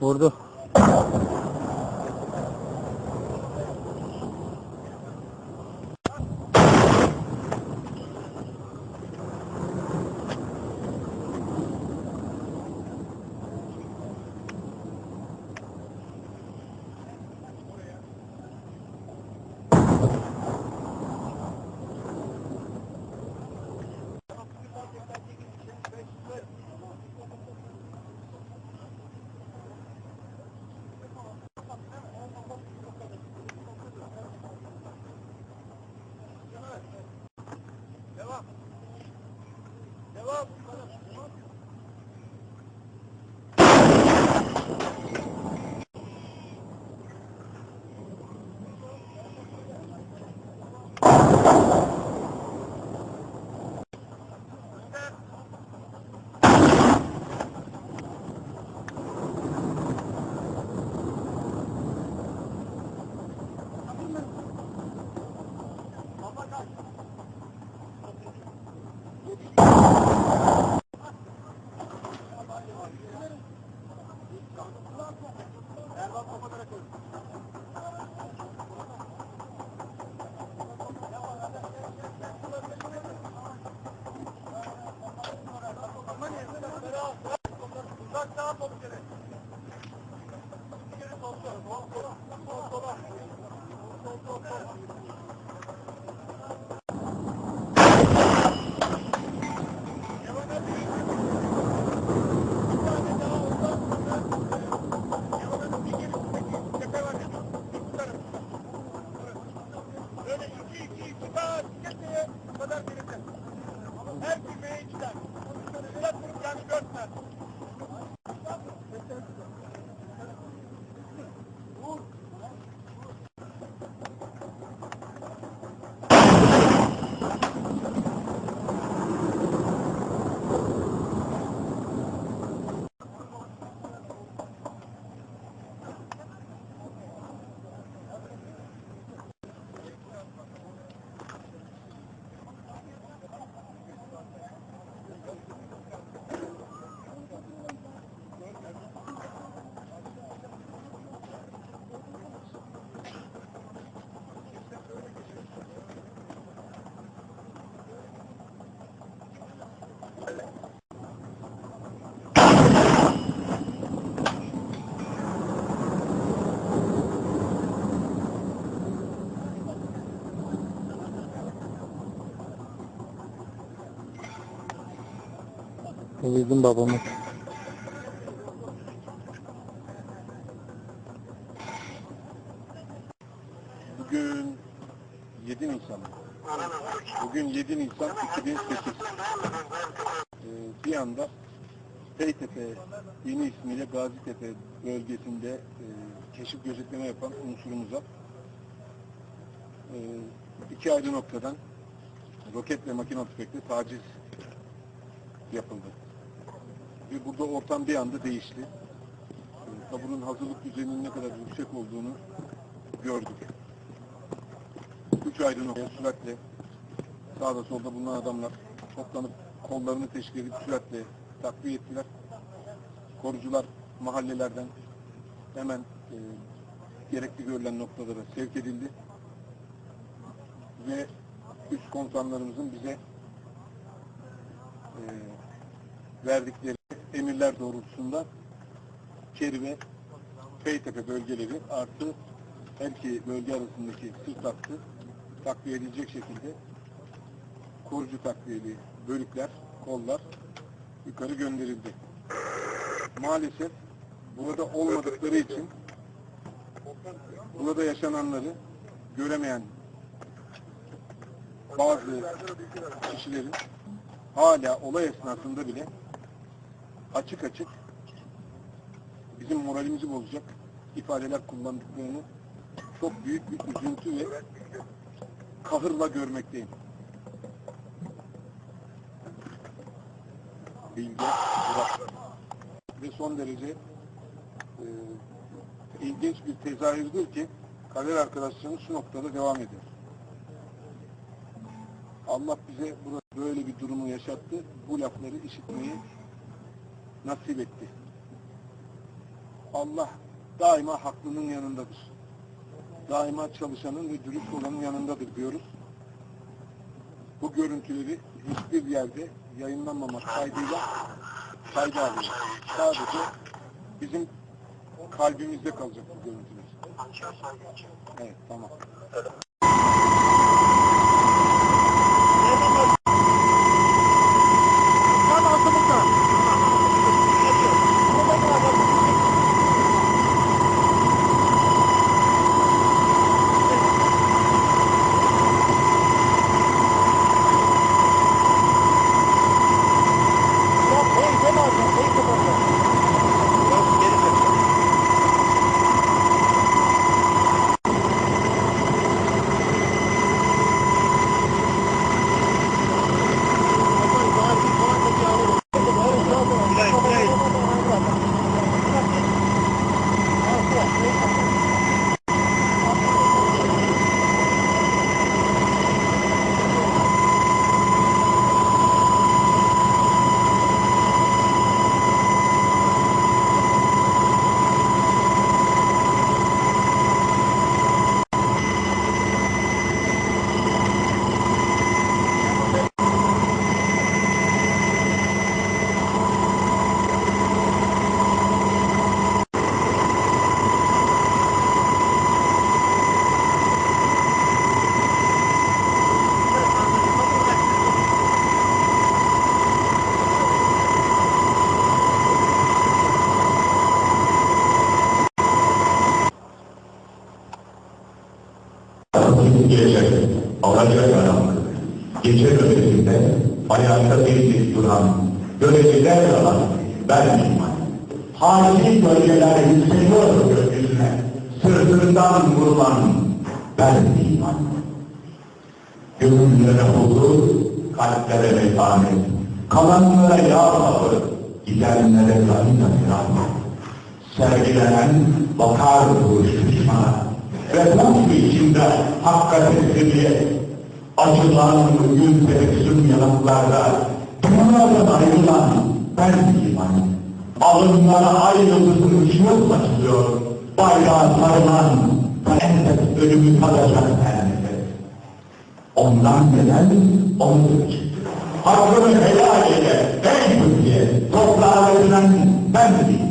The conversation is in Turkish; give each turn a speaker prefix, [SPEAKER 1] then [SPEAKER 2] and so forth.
[SPEAKER 1] Vurdu.
[SPEAKER 2] İki daha tepeye kadar birlikte. Her iki tane. Biraz vurup yani dört tane.
[SPEAKER 1] Bizim babamız.
[SPEAKER 2] Bugün 7 Nisan. Bugün 7 Nisan 2008. Ee, bir anda Beytepe yeni ismiyle Gazitepe bölgesinde e, keşif gözetleme yapan unsurumuza e, iki ayrı noktadan roket ve makinalı tüfekle taciz yapıldı. Ve burada ortam bir anda değişti. Taburun hazırlık düzeyinin ne kadar yüksek olduğunu gördük. Üç ayrı noktaya süratle sağda solda bulunan adamlar toplanıp kollarını teşkil edip süratle takviye ettiler. Korucular mahallelerden hemen e, gerekli görülen noktalara sevk edildi. Ve üst komutanlarımızın bize e, verdikleri emirler doğrultusunda Keri ve Beytepe bölgeleri artı her iki bölge arasındaki sırt hattı takviye edilecek şekilde korucu takviyeli bölükler, kollar yukarı gönderildi. Maalesef burada olmadıkları için burada yaşananları göremeyen bazı kişilerin hala olay esnasında bile açık açık bizim moralimizi bozacak ifadeler kullandıklarını çok büyük bir üzüntü ve kahırla görmekteyim. Bilge Burak. Ve son derece e, ilginç bir tezahürdür ki kader arkadaşlarımız şu noktada devam ediyor. Allah bize burada böyle bir durumu yaşattı. Bu lafları işitmeyi nasip etti. Allah daima haklının yanındadır. Daima çalışanın ve dürüst olanın yanındadır diyoruz. Bu görüntüleri hiçbir yerde yayınlanmamak kaydıyla kayda alıyoruz. Sadece bizim kalbimizde kalacak bu görüntüler. Evet tamam.
[SPEAKER 1] Gelecek, alacak karanlık. Gece ötesinde ayakta dimdik duran, göreciler yalan, ben iman. Hain bölgeler yükseliyor gökyüzüne, sırtından vurulan, ben iman. Gönüllere huzur, kalplere metanet, kalanlara yağ sabır, gidenlere gayna rahmet. Sergilenen bakar duruş düşmana, ve bu içinde hakka teslimiyet, acılan gün tebessüm yanaklarda, dünyadan ayrılan ben iman. Alınlara ay yıldızın ışığı saçılıyor, bayrağı sarılan, enfes ölümü tadacak her nefes. Ondan gelen ondur çıktı. Hakkını helal eyle, ey Türkiye, toprağa verilen ben miyim?